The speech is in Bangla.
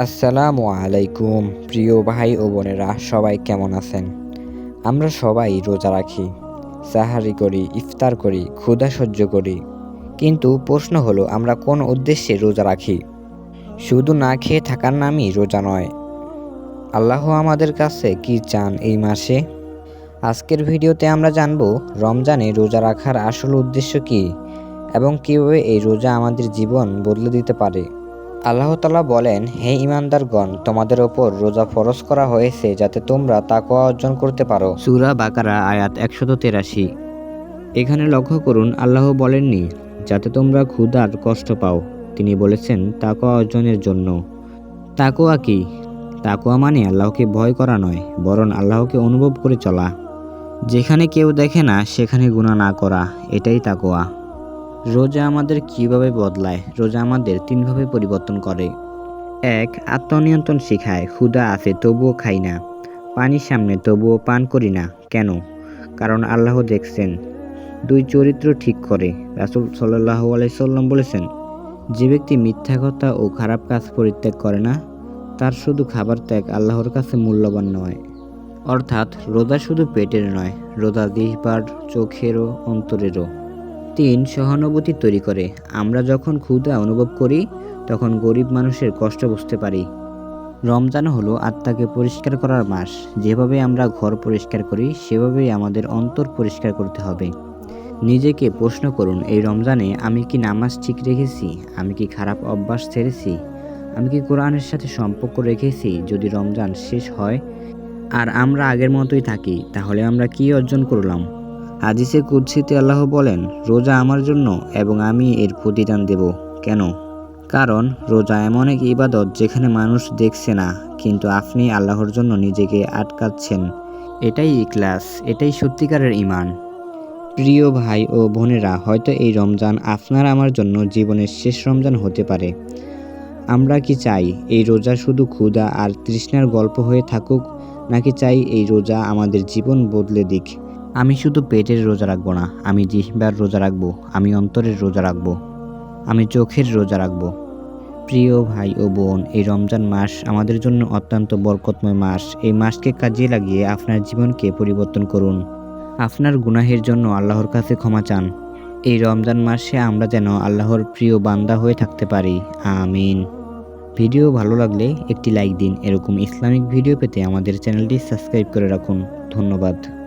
আসসালামু আলাইকুম, প্রিয় ভাই ও বোনেরা, সবাই কেমন আছেন? আমরা সবাই রোজা রাখি, সাহারি করি, ইফতার করি, ক্ষুধা সহ্য করি। কিন্তু প্রশ্ন হলো, আমরা কোন উদ্দেশ্যে রোজা রাখি? শুধু না খেয়ে থাকার নামই রোজা নয়। আল্লাহ আমাদের কাছে কি চান এই মাসে? আজকের ভিডিওতে আমরা জানব, রমজানে রোজা রাখার আসল উদ্দেশ্য কী এবং কীভাবে এই রোজা আমাদের জীবন বদলে দিতে পারে। আল্লাহ তালা বলেন, হে ইমানদারগণ তোমাদের ওপর রোজা ফরজ করা হয়েছে যাতে তোমরা তাকওয়া অর্জন করতে পারো। সুরা বাকারা, আয়াত একশত তেরাশি। এখানে লক্ষ্য করুন, আল্লাহ বলেননি, যাতে তোমরা ক্ষুধার কষ্ট পাও। তিনি বলেছেন, তাকওয়া অর্জনের জন্য। তাকোয়া কি? তাকোয়া মানে আল্লাহকে ভয় করা নয়, বরং আল্লাহকে অনুভব করে চলা। যেখানে কেউ দেখে না, সেখানে গুণা না করা, এটাই তাকোয়া রোজা আমাদের কীভাবে বদলায়? রোজা আমাদের তিনভাবে পরিবর্তন করে। এক, আত্মনিয়ন্ত্রণ শেখায়, ক্ষুধা আছে তবুও খাই না। পানির সামনে তবুও পান করি না, কেন? কারণ আল্লাহ দেখছেন। দুই, চরিত্র ঠিক করে, রাসুল সাল্লাহ আলাইসাল্লাম বলেছেন, যে ব্যক্তি মিথ্যা কথা ও খারাপ কাজ পরিত্যাগ করে না, তার শুধু খাবার ত্যাগ আল্লাহর কাছে মূল্যবান নয়। অর্থাৎ রোজা শুধু পেটের নয়, রোজা জিহ্বার চোখেরও, অন্তরেরও। তিন সহানুভূতি তৈরি করে। আমরা যখন ক্ষুধা অনুভব করি, তখন গরিব মানুষের কষ্ট বুঝতে পারি। রমজান হলো আত্মাকে পরিষ্কার করার মাস। যেভাবে আমরা ঘর পরিষ্কার করি, সেভাবেই আমাদের অন্তর পরিষ্কার করতে হবে। নিজেকে প্রশ্ন করুন, এই রমজানে আমি কি নামাজ ঠিক রেখেছি? আমি কি খারাপ অভ্যাস ছেড়েছি? আমি কি কোরআনের সাথে সম্পর্ক রেখেছি যদি রমজান শেষ হয়? আর আমরা আগের মতোই থাকি, তাহলে আমরা কি অর্জন করলাম? হাদিসে কুৎসিতে আল্লাহ বলেন, রোজা আমার জন্য এবং আমি এর প্রতিদান দেব। কেন? কারণ, রোজা এমন এক ইবাদত যেখানে মানুষ দেখছে না, কিন্তু আপনি আল্লাহর জন্য নিজেকে আটকাচ্ছেন। এটাই ইকলাস এটাই সত্যিকারের ইমান প্রিয় ভাই ও বোনেরা, হয়তো এই রমজান আপনার আমার জন্য জীবনের শেষ রমজান হতে পারে। আমরা কি চাই, এই রোজা শুধু ক্ষুধা আর তৃষ্ণার গল্প হয়ে থাকুক, নাকি চাই এই রোজা আমাদের জীবন বদলে দিক? আমি শুধু পেটের রোজা রাখব না, আমি জিহ্বার রোজা রাখব, আমি অন্তরের রোজা রাখব, আমি চোখের রোজা রাখব। প্রিয় ভাই ও বোন, এই রমজান মাস আমাদের জন্য অত্যন্ত বরকতময় মাস। এই মাসকে কাজে লাগিয়ে আপনার জীবনকে পরিবর্তন করুন। আপনার গুনাহের জন্য আল্লাহর কাছে ক্ষমা চান। এই রমজান মাসে আমরা যেন আল্লাহর প্রিয় বান্দা হয়ে থাকতে পারি। আমিন। ভিডিও ভালো লাগলে একটি লাইক দিন। এরকম ইসলামিক ভিডিও পেতে আমাদের চ্যানেলটি সাবস্ক্রাইব করে রাখুন। ধন্যবাদ।